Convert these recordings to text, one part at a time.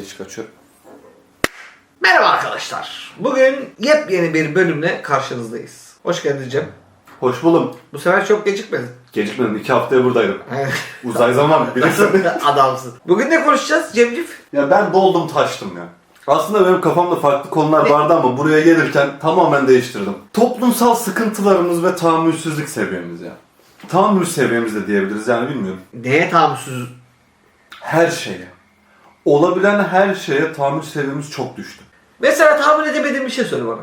değişik açıyorum. Merhaba arkadaşlar. Bugün yepyeni bir bölümle karşınızdayız. Hoş geldin Cem. Hoş buldum. Bu sefer çok gecikmedin. Gecikmedim. iki haftaya buradaydım. Uzay zaman bilirsin. Adamsın. Bugün ne konuşacağız Cemcif? ya ben doldum taştım ya. Aslında benim kafamda farklı konular vardı ama buraya gelirken tamamen değiştirdim. Toplumsal sıkıntılarımız ve tahammülsüzlük seviyemiz ya. Tahammül seviyemiz de diyebiliriz yani bilmiyorum. Neye tahammülsüz? Her şeye. Olabilen her şeye tahammül seviyemiz çok düştü. Mesela tahammül edemediğin bir şey söyle bana.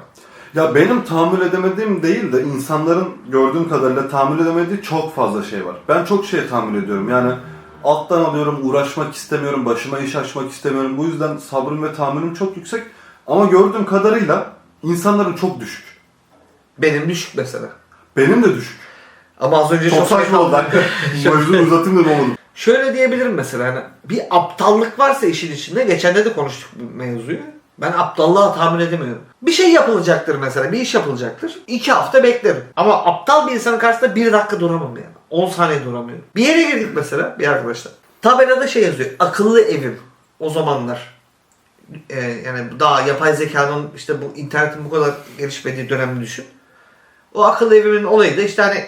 Ya benim tahammül edemediğim değil de insanların gördüğüm kadarıyla tahammül edemediği çok fazla şey var. Ben çok şeye tahammül ediyorum. Yani alttan alıyorum, uğraşmak istemiyorum, başıma iş açmak istemiyorum. Bu yüzden sabrım ve tahammülüm çok yüksek. Ama gördüğüm kadarıyla insanların çok düşük. Benim düşük mesela. Benim de düşük. Ama az önce Çok saçma oldu. Mevzuyu uzatayım da ne olur. Şöyle diyebilirim mesela hani bir aptallık varsa işin içinde geçende de konuştuk bu mevzuyu. Ben aptallığa tahammül edemiyorum. Bir şey yapılacaktır mesela, bir iş yapılacaktır. İki hafta beklerim. Ama aptal bir insanın karşısında bir dakika duramam yani. 10 saniye duramıyorum. Bir yere girdik mesela bir arkadaşla. Tabelada şey yazıyor, akıllı evim. O zamanlar. Ee, yani daha yapay zekanın işte bu internetin bu kadar gelişmediği dönemini düşün. O akıllı evimin olayı da işte hani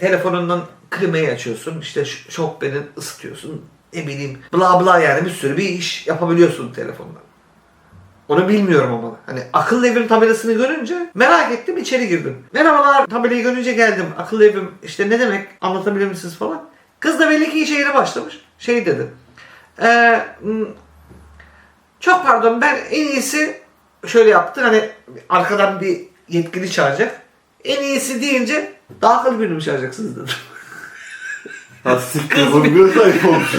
telefonundan klimayı açıyorsun. işte ş- şokbeni ısıtıyorsun. Ne bileyim bla bla yani bir sürü bir iş yapabiliyorsun telefondan. Onu bilmiyorum ama. Hani akıllı evin tabelasını görünce merak ettim içeri girdim. Merhabalar tabelayı görünce geldim. Akıllı evim işte ne demek anlatabilir misiniz falan. Kız da belli ki işe yeni başlamış. Şey dedi. Hmm, çok pardon ben en iyisi şöyle yaptı hani arkadan bir yetkili çağıracak. En iyisi deyince daha akıllı birini çağıracaksınız dedi. Ha siktir bunu biraz ayıp olmuş.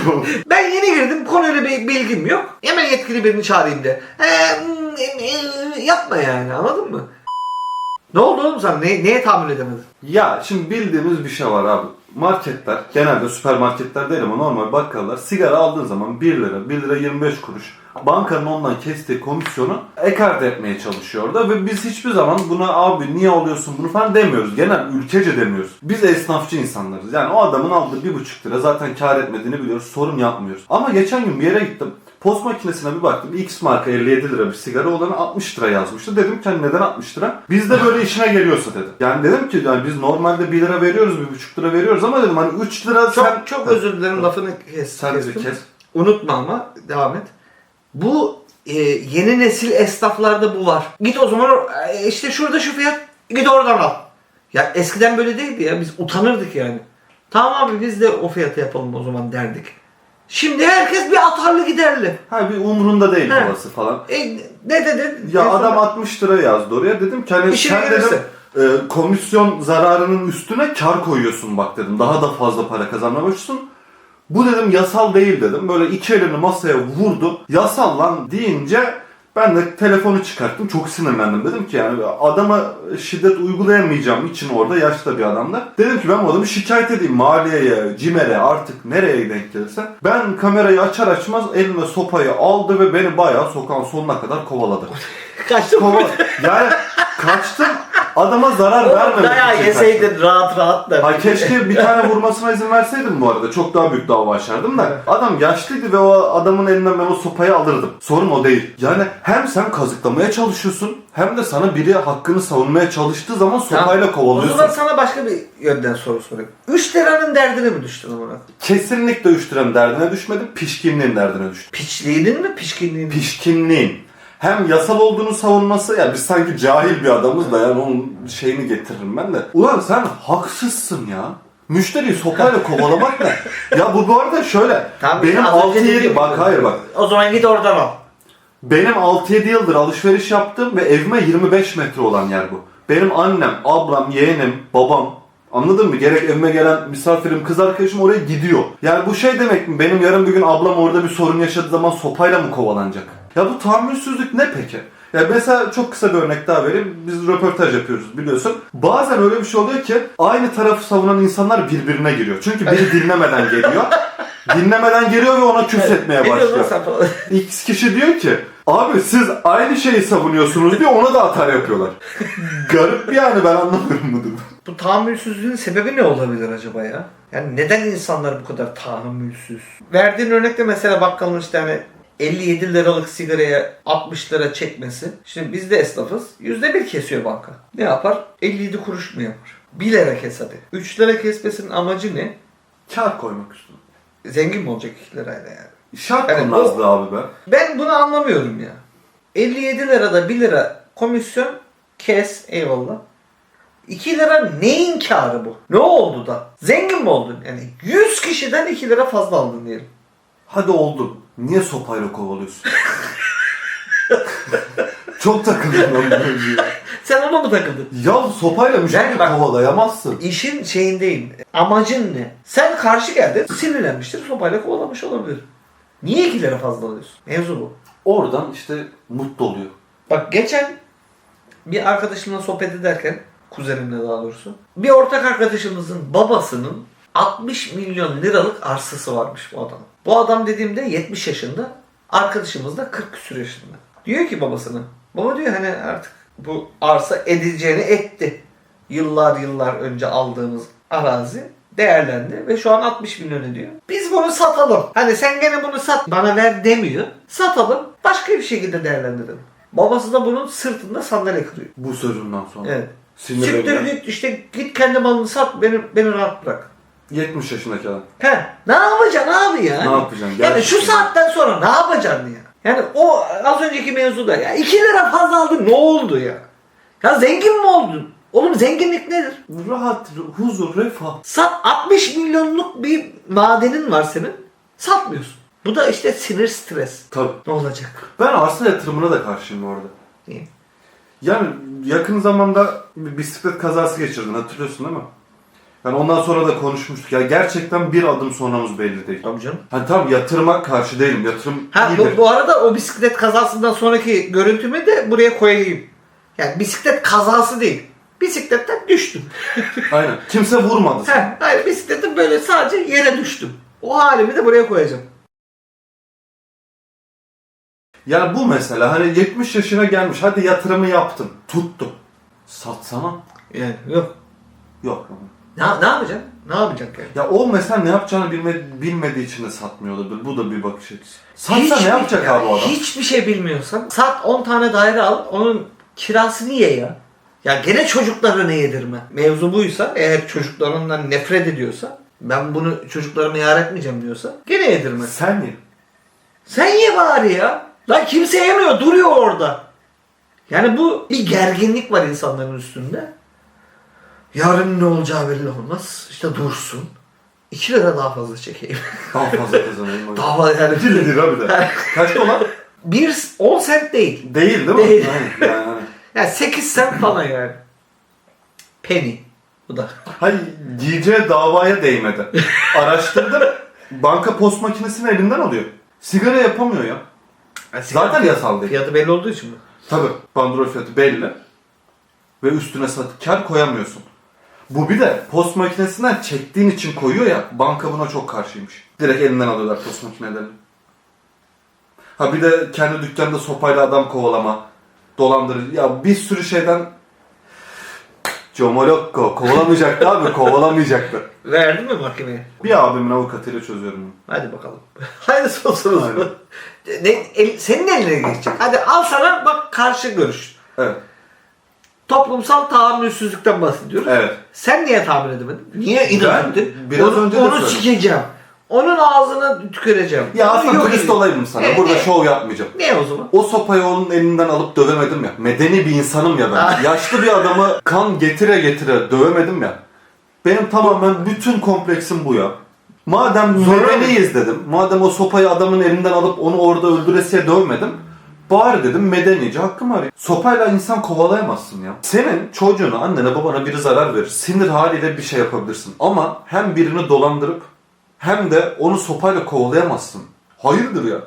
Ben yeni girdim konuyla bir bilgim yok. Hemen yetkili birini çağırayım de. Ee, yapma yani anladın mı? Ne oldu oğlum sen? Ne, neye tahammül edemedin? Ya şimdi bildiğimiz bir şey var abi. Marketler, genelde süpermarketler değil ama normal bakkallar sigara aldığın zaman 1 lira, 1 lira 25 kuruş bankanın ondan kestiği komisyonu ekart etmeye çalışıyor orada ve biz hiçbir zaman buna abi niye alıyorsun bunu falan demiyoruz. Genel ülkece demiyoruz. Biz esnafçı insanlarız. Yani o adamın aldığı 1,5 lira zaten kar etmediğini biliyoruz. Sorun yapmıyoruz. Ama geçen gün bir yere gittim. Post makinesine bir baktım. X marka 57 lira bir sigara olanı 60 lira yazmıştı. Dedim ki hani neden 60 lira? Bizde böyle işine geliyorsa dedim. Yani dedim ki yani biz normalde 1 lira veriyoruz, 1,5 lira veriyoruz ama dedim hani 3 lira Çok sen... çok özür dilerim lafını kes. Sen kestim. kes. Unutma ama devam et. Bu e, yeni nesil esnaflarda bu var. Git o zaman e, işte şurada şu fiyat git oradan al. Ya eskiden böyle değildi ya biz utanırdık yani. Tamam abi biz de o fiyatı yapalım o zaman derdik. Şimdi herkes bir atarlı giderli. Ha bir umrunda değil He. babası falan. E, ne dedin? Ya son- adam 60 lira yazdı oraya. Dedim ki hani İşine sen dedim gelirse. e, komisyon zararının üstüne kar koyuyorsun bak dedim. Daha da fazla para kazanmaya başlıyorsun. Bu dedim yasal değil dedim. Böyle iki elini masaya vurdu. Yasal lan deyince ben de telefonu çıkarttım. Çok sinirlendim. Dedim ki yani adama şiddet uygulayamayacağım için orada yaşlı bir adamla. Dedim ki ben bu adamı şikayet edeyim maliyeye, cimere artık nereye denk gelirse. Ben kamerayı açar açmaz elime sopayı aldı ve beni bayağı sokağın sonuna kadar kovaladı. Kaçtı mı? Kova yani kaçtım adama zarar vermemek dayağı için yeseydin rahat rahat da. Ay keşke bir tane vurmasına izin verseydim bu arada. Çok daha büyük dava açardım da. Adam yaşlıydı ve o adamın elinden ben o sopayı alırdım. Sorun o değil. Yani hem sen kazıklamaya çalışıyorsun hem de sana biri hakkını savunmaya çalıştığı zaman sopayla O kovalıyorsun. zaman sana başka bir yönden soru sorayım. 3 liranın derdine mi düştün Murat? Kesinlikle üç liranın derdine düşmedim. Pişkinliğin derdine düştüm. Piçliğinin mi pişkinliğinin mi? Pişkinliğin. Hem yasal olduğunu savunması ya biz sanki cahil bir adamız da yani onun şeyini getiririm ben de. Ulan sen haksızsın ya. Müşteriyi sopayla kovalamak ne? Ya bu bu arada şöyle. Tamam, benim az önce 6-7 dediğim bak gibi. hayır bak. O zaman git oradan al. Benim 6-7 yıldır alışveriş yaptım ve evime 25 metre olan yer bu. Benim annem, ablam, yeğenim, babam Anladın mı? Gerek evime gelen misafirim, kız arkadaşım oraya gidiyor. Yani bu şey demek mi? Benim yarın bir gün ablam orada bir sorun yaşadığı zaman sopayla mı kovalanacak? Ya bu tahammülsüzlük ne peki? Ya mesela çok kısa bir örnek daha vereyim. Biz röportaj yapıyoruz biliyorsun. Bazen öyle bir şey oluyor ki aynı tarafı savunan insanlar birbirine giriyor. Çünkü biri dinlemeden geliyor. dinlemeden geliyor ve ona diyorsun lan başlıyor. X kişi diyor ki abi siz aynı şeyi savunuyorsunuz diyor ona da hata yapıyorlar. Garip yani ben anlamıyorum bu durumu. Bu tahammülsüzlüğün sebebi ne olabilir acaba ya? Yani neden insanlar bu kadar tahammülsüz? Verdiğin örnekte mesela bakkalın işte hani 57 liralık sigaraya 60 lira çekmesi. Şimdi biz de esnafız. %1 kesiyor banka. Ne yapar? 57 kuruş mu yapar? 1 lira kes hadi. 3 lira kesmesinin amacı ne? Kar koymak üstüne. Zengin mi olacak 2 lirayla yani? Şart Evet, konmazdı abi be. Ben bunu anlamıyorum ya. 57 lirada 1 lira komisyon kes eyvallah. 2 lira neyin karı bu? Ne oldu da? Zengin mi oldun? Yani 100 kişiden 2 lira fazla aldın diyelim. Hadi oldun. Niye sopayla kovalıyorsun? Çok takıldım ben bu mevzuya. Sen ona mı takıldın? Ya sopayla müşteri Yani bak- kovalayamazsın. İşin şeyindeyim. Amacın ne? Sen karşı geldin, sinirlenmiştir, sopayla kovalamış olabilir. Niye 2 lira fazla alıyorsun? Mevzu bu. Oradan işte mutlu oluyor. Bak geçen bir arkadaşımla sohbet ederken, kuzenimle daha doğrusu, bir ortak arkadaşımızın babasının 60 milyon liralık arsası varmış bu adamın. Bu adam dediğimde 70 yaşında, arkadaşımız da 40 küsur yaşında. Diyor ki babasına, baba diyor hani artık bu arsa edeceğini etti. Yıllar yıllar önce aldığımız arazi değerlendi ve şu an 60 milyon ediyor. Biz bunu satalım. Hani sen gene bunu sat bana ver demiyor. Satalım başka bir şekilde değerlendirelim. Babası da bunun sırtında sandalye kırıyor. Bu sözünden sonra. Evet. Siktir git işte git kendi malını sat beni, beni rahat bırak. 70 yaşındaki adam. He, ne yapacaksın abi ya? Ne yapacaksın? Yani şu saatten sonra ne yapacaksın ya? Yani o az önceki mevzuda ya 2 lira fazla aldın ne oldu ya? Ya zengin mi oldun? Oğlum zenginlik nedir? Rahat, huzur, refah. Sat 60 milyonluk bir madenin var senin. Satmıyorsun. Bu da işte sinir stres. Tabii. Ne olacak? Ben arsa yatırımına da karşıyım bu arada. Niye? Yani yakın zamanda bir bisiklet kazası geçirdin hatırlıyorsun değil mi? Yani ondan sonra da konuşmuştuk. Ya gerçekten bir adım sonramız belli değil. Tabii canım. Hani tamam yatırıma karşı değilim. Yatırım Ha bu, bu arada o bisiklet kazasından sonraki görüntümü de buraya koyayım. Yani bisiklet kazası değil. Bisikletten düştüm. Aynen. Kimse vurmadı seni. He, hayır bisikletim böyle sadece yere düştüm. O halimi de buraya koyacağım. Yani bu mesela hani 70 yaşına gelmiş. Hadi yatırımı yaptın. Tuttun. Satsana. Yani yok. Yok. Ne, ne yapacaksın? Ne yapacaksın yani? Ya o mesela ne yapacağını bilme, bilmediği için de satmıyor olabilir. Bu da bir bakış açısı. Satsa Hiçbir- ne yapacak ya abi o adam? Hiçbir şey bilmiyorsan sat 10 tane daire al onun kirasını ye ya. Ya gene çocuklara ne yedirme. Mevzu buysa eğer çocuklarından nefret ediyorsa ben bunu çocuklarıma yar etmeyeceğim diyorsa gene yedirme. Sen ye. Sen ye bari ya. Lan kimse yemiyor duruyor orada. Yani bu bir gerginlik var insanların üstünde. Yarın ne olacağı belli olmaz. İşte dursun. 2 lira daha fazla çekeyim. Daha fazla kazanayım. daha fazla yani. 2 lira bir de. Kaç dolar? Bir 10 sent değil. Değil değil mi? Değil. Aynen. Yani. Yani 8 sent falan yani. Penny. Bu da. Hayır diyeceği davaya değmedi. Araştırdım. Banka post makinesini elinden alıyor. Sigara yapamıyor ya. Zaten yasal değil. Fiyatı belli olduğu için mi? Tabi bandrol fiyatı belli. Ve üstüne sat kar koyamıyorsun. Bu bir de post makinesinden çektiğin için koyuyor ya. Banka buna çok karşıymış. Direkt elinden alıyorlar post makinelerini. Ha bir de kendi dükkanda sopayla adam kovalama. Dolandırıcı. Ya bir sürü şeyden Comolokko kovalamayacaktı abi kovalamayacaktı. Verdin mi mahkemeye? Bir abimin avukatıyla çözüyorum. Hadi bakalım. Hayırlısı olsun o zaman. Ne, el- senin eline geçecek. Hadi al sana bak karşı görüş. Evet. Toplumsal tahammülsüzlükten bahsediyoruz. Evet. Sen niye tahammül edemedin? Niye inat ettin? biraz onu, önce de Onu söyledim. sikeceğim. Onun ağzını tüküreceğim. Ya aslında yok dürüst olayım sana. Ne- Burada ne? şov yapmayacağım. Ne o zaman? O sopayı onun elinden alıp dövemedim ya. Medeni bir insanım ya ben. Yaşlı bir adamı kan getire getire dövemedim ya. Benim tamamen bütün kompleksim bu ya. Madem Zorla medeniyiz dedim. Madem o sopayı adamın elinden alıp onu orada öldüresiye dövmedim. Bari dedim medenice hakkım var. Sopayla insan kovalayamazsın ya. Senin çocuğuna, annene, babana biri zarar verir. Sinir haliyle bir şey yapabilirsin. Ama hem birini dolandırıp hem de onu sopayla kovalayamazsın. Hayırdır ya?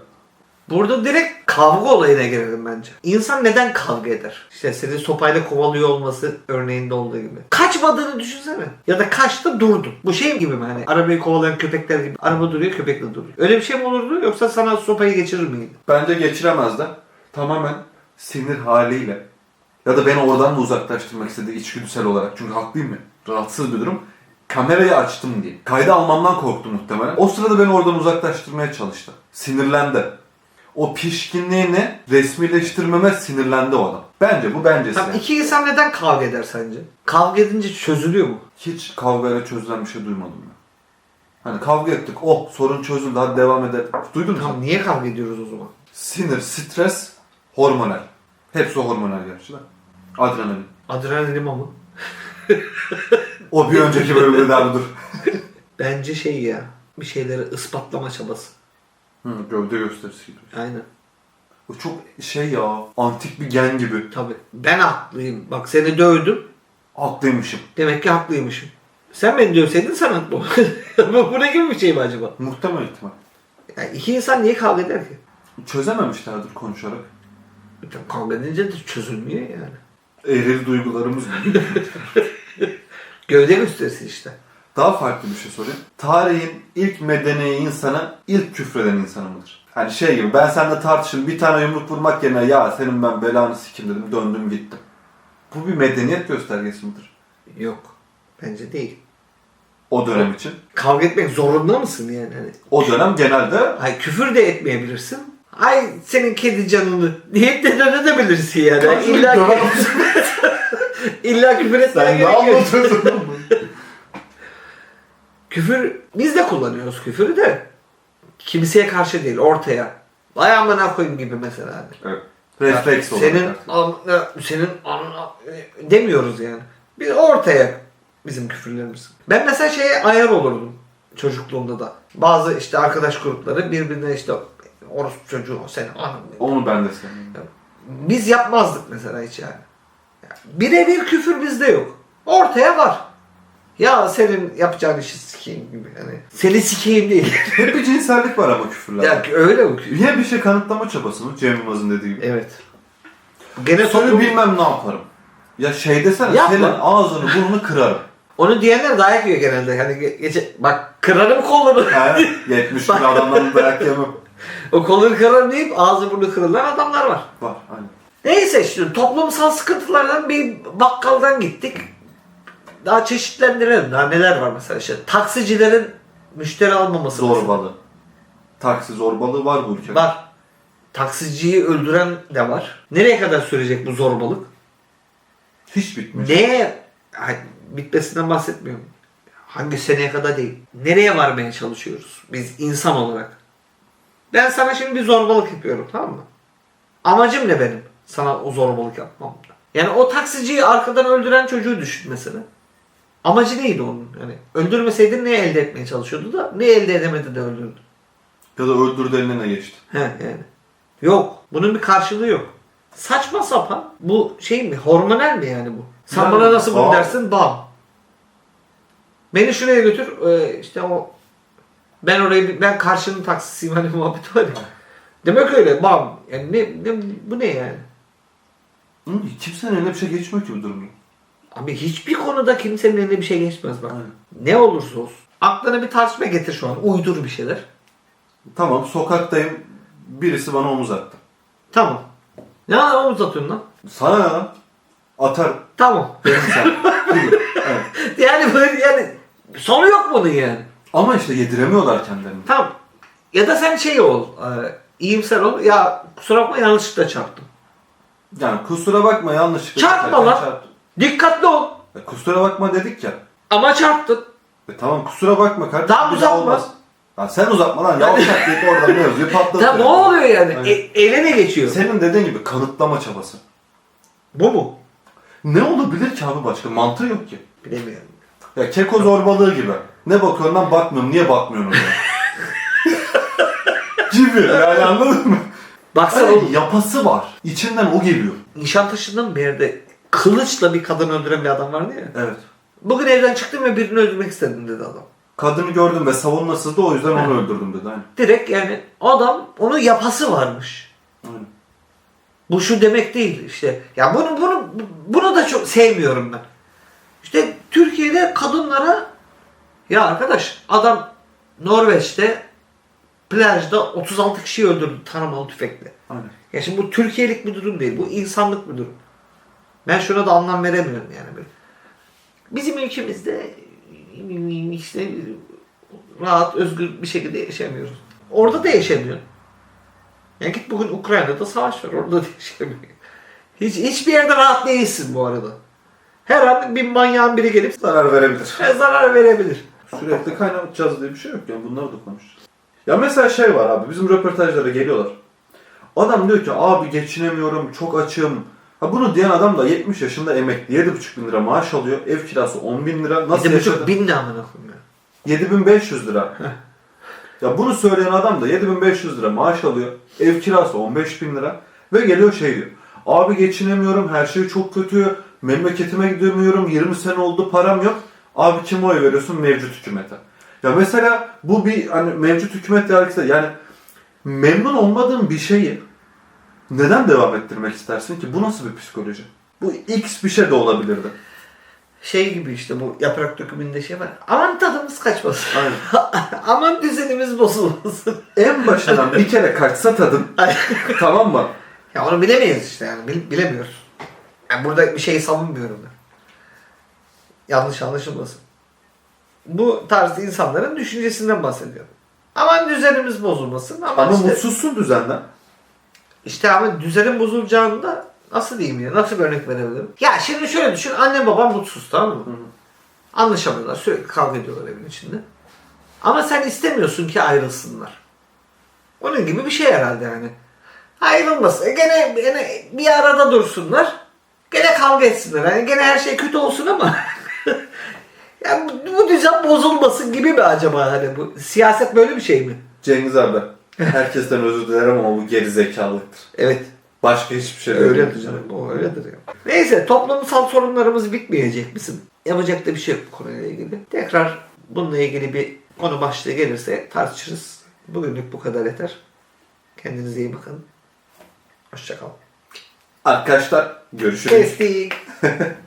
Burada direkt kavga olayına girelim bence. İnsan neden kavga eder? İşte seni sopayla kovalıyor olması örneğinde olduğu gibi. Kaçmadığını düşünsene. Ya da kaçtı durdu. Bu şey gibi mi hani arabayı kovalayan köpekler gibi. Araba duruyor köpek de duruyor. Öyle bir şey mi olurdu yoksa sana sopayı geçirir miydi? Bence geçiremez de. Tamamen sinir haliyle. Ya da beni oradan da uzaklaştırmak istedi içgüdüsel olarak. Çünkü haklıyım ya. Rahatsız bir durum. Kamerayı açtım diye. Kaydı almamdan korktu muhtemelen. O sırada beni oradan uzaklaştırmaya çalıştı. Sinirlendi. o pişkinliğini resmileştirmeme sinirlendi o adam. Bence bu bencesi. Tamam, yani. iki insan neden kavga eder sence? Kavga edince çözülüyor mu? Hiç kavgayla çözülen bir şey duymadım ben. Hani kavga ettik, oh sorun çözüldü hadi devam edelim. Duydun mu? Tamam niye kavga ediyoruz o zaman? Sinir, stres, hormonal. Hepsi hormonal gerçi de. Adrenalin. Adrenalin mı? O bir önceki bölümde de abi dur. Bence şey ya. Bir şeyleri ispatlama çabası. Hı, gövde gösterisi gibi. Aynen. O çok şey ya, antik bir gen gibi. Tabii. Ben haklıyım. Bak seni dövdüm. Haklıymışım. Demek ki haklıymışım. Sen beni dövseydin sen haklı ol. bu, bu ne gibi bir şey mi acaba? Muhtemel ihtimal. Yani iki insan niye kavga eder ki? Çözememişlerdir konuşarak. Kavga edince de çözülmüyor yani. Eril duygularımız mı? Gövde gösterisi işte. Daha farklı bir şey sorayım. Tarihin ilk medeni insanı ilk küfreden insanı mıdır? Hani şey gibi ben seninle tartışın bir tane yumruk vurmak yerine ya senin ben belanı sikim dedim döndüm gittim. Bu bir medeniyet göstergesi midir? Yok. Bence değil. O dönem için. Kavga etmek zorunda mısın yani? Hani, O dönem genelde ay küfür de etmeyebilirsin. Ay senin kedi canını deyip de dönebilirsin yani. Karşılık İlla, döver illa küfür etmeye gerek yok. anlatıyorsun? Küfür, biz de kullanıyoruz küfürü de. Kimseye karşı değil, ortaya. Vay amına koyayım gibi mesela. Hani. evet. Refleks Ya, olarak. Senin, artık. amına- senin amına- demiyoruz yani. Biz ortaya bizim küfürlerimiz. Ben mesela şeye ayar olurdum çocukluğumda da. Bazı işte arkadaş grupları birbirine işte orospu çocuğu o senin anın. Onu ben de sevmiyorum. Biz yapmazdık mesela hiç yani. Yani Birebir küfür bizde yok. Ortaya var. Ya senin yapacağın işi sikeyim gibi. Yani seni sikeyim değil. Hep bir cinsellik var ama küfürlerde. ya öyle mi? Yine bir şey kanıtlama çabası mı? Cem Yılmaz'ın dediği gibi. Evet. Gene Sonra toplum, bilmem ne yaparım. Ya şey desene Yapma. senin ağzını burnunu kırarım. onu diyenler dayak yiyor genelde. Hani ge- gece bak kırarım kolunu. Ha, 70 bin adamların dayak yemem. o kolunu kırarım deyip ağzı burnu kırılan adamlar var. Var aynen. Neyse işte toplumsal sıkıntılardan bir bakkaldan gittik. Daha çeşitlendirelim. Daha neler var mesela işte taksicilerin müşteri almaması. Zorbalı. Taksi zorbalığı var bu ülkede. Var. Taksiciyi öldüren de var. Nereye kadar sürecek bu zorbalık? Hiç bitmiş. Neye Ay, bitmesinden bahsetmiyorum. Hangi seneye kadar değil. Nereye varmaya çalışıyoruz biz insan olarak? Ben sana şimdi bir zorbalık yapıyorum tamam mı? Amacım ne benim sana o zorbalık yapmamda? Yani o taksiciyi arkadan öldüren çocuğu düşün mesela. Amacı neydi onun? Yani öldürmeseydin ne elde etmeye çalışıyordu da ne elde edemedi de öldürdü. Ya da öldürdü eline ne geçti. He yani. Yok. Bunun bir karşılığı yok. Saçma sapan. Bu şey mi? Hormonal mi yani bu? Sen Yani, bana nasıl bunu dersin? Bam. Beni şuraya götür. Ee, işte o ben orayı ben karşının taksisiyim hani muhabbet var ya. Demek öyle bam. Yani ne, ne bu ne yani? Hı, kimsenin eline bir şey geçmiyor ki bu durumda. Abi hiçbir konuda kimsenin eline bir şey geçmez bak. Aynen. Ne olursa olsun. Aklına bir tartışma getir şu an. Uydur bir şeyler. Tamam sokaktayım. Birisi bana omuz attı. Tamam. Ne lan omuz atıyorsun lan? Sana ne lan? Atar. Tamam. Benim sen. Gibi. evet. Yani böyle yani sonu yok bunun yani. Ama işte yediremiyorlar kendilerini. Tamam. Ya da sen şey ol. E, iyimser ol. Ya kusura bakma yanlışlıkla çarptım. Yani kusura bakma yanlışlıkla. Çarpma lan. çarptım. Dikkatli ol. Ya kusura bakma dedik ya. Ama çarptın. E tamam kusura bakma kardeşim. Tamam, bir daha uzatma. olmaz. Ya sen uzatma lan. Yavşak deyip oradan mevzuyu patlatıyor. Ya ne oluyor yani? Aynen. E, ele ne geçiyor? Senin dediğin gibi kanıtlama çabası. Bu mu? Ne olabilir ki abi başka? Mantığı yok ki. Bilemiyorum. Ya keko zorbalığı gibi. Ne bakıyorsun lan bakmıyorum. Niye bakmıyorsun oraya? gibi yani anladın mı? Baksana Hani oğlum. yapası var. İçinden o geliyor. Nişantaşı'ndan bir yerde kılıçla bir kadın öldüren bir adam vardı ya. Evet. Bugün evden çıktım ve birini öldürmek istedim dedi adam. Kadını gördüm ve savunmasızdı o yüzden onu öldürdüm dedi. Aynen. Direkt yani adam onun yapası varmış. Aynen. Bu şu demek değil işte. Ya bunu bunu bunu da çok sevmiyorum ben. İşte Türkiye'de kadınlara ya arkadaş adam Norveç'te plajda 36 kişi öldürdü taramalı tüfekle. Aynen. Ya şimdi bu Türkiye'lik bir durum değil. Bu insanlık bir durum. Ben şuna da anlam veremiyorum yani. Böyle. Bizim ülkemizde işte rahat, özgür bir şekilde yaşamıyoruz. Orada da yaşamıyor. Ya git bugün Ukrayna'da savaş var. Orada değişemiyor. Hiç, hiçbir yerde rahat değilsin bu arada. Her an bir manyağın biri gelip Zarar verebilir. sana zarar verebilir. Sürekli kaynatacağız diye bir şey yok ya. Bunları da konuşacağız. Ya mesela şey var abi. Bizim röportajlara geliyorlar. Adam diyor ki abi geçinemiyorum, çok açım. Ha bunu diyen adam da 70 yaşında emekli. 7,5 bin lira maaş alıyor. Ev kirası 10 bin lira. Nasıl Bir yaşadı? buçuk bin ne amına koyayım ya. 7500 lira. ya bunu söyleyen adam da 7500 lira maaş alıyor. Ev kirası 15 bin lira. Ve geliyor şey diyor. Abi geçinemiyorum, her şey çok kötü. Memleketime gidemiyorum, 20 sene oldu param yok. Abi kime oy veriyorsun? Mevcut hükümete. Ya mesela bu bir hani mevcut hükümet yargısı yani memnun olmadığın bir şeyi neden devam ettirmek istersin ki? Bu nasıl bir psikoloji? Bu X bir şey de olabilirdi. Şey gibi işte bu yaprak dökümünde şey var. Aman tadımız kaçmasın. Aynen. Aman düzenimiz bozulmasın. En başından bir kere kaçsa tadın tamam mı? ya onu bilemeyiz işte yani. Bil- bilemiyoruz. Yani burada bir şey savunmuyorum ben. Yanlış anlaşılmasın. Bu tarz insanların düşüncesinden bahsediyorum. Aman düzenimiz bozulmasın. Aman Ama işte, mutsuzsun düzenden. İşte ama düzenin bozulacağında nasıl diyeyim ya? Nasıl bir örnek verebilirim? Ya şimdi şöyle düşün. Anne babam mutsuz tamam mı? Anlaşamıyorlar. Sürekli kavga ediyorlar evin içinde. Ama sen istemiyorsun ki ayrılsınlar. Onun gibi bir şey herhalde yani. Ayrılmasın. E Gene, gene bir arada dursunlar. Gene kavga etsinler. Yani gene her şey kötü olsun ama ya bu, bu düzen bozulmasın gibi mi acaba hani bu siyaset böyle bir şey mi? Cengiz abi. Herkesten özür dilerim ama bu geri zekalılıktır. Evet. Başka hiçbir şey Öyledir canım. O öyledir ya. Neyse toplumsal sorunlarımız bitmeyecek bizim. Yapacak da bir şey yok bu konuyla ilgili. Tekrar bununla ilgili bir konu başlığı gelirse tartışırız. Bugünlük bu kadar yeter. Kendinize iyi bakın. Hoşçakalın. Arkadaşlar görüşürüz. Kestik.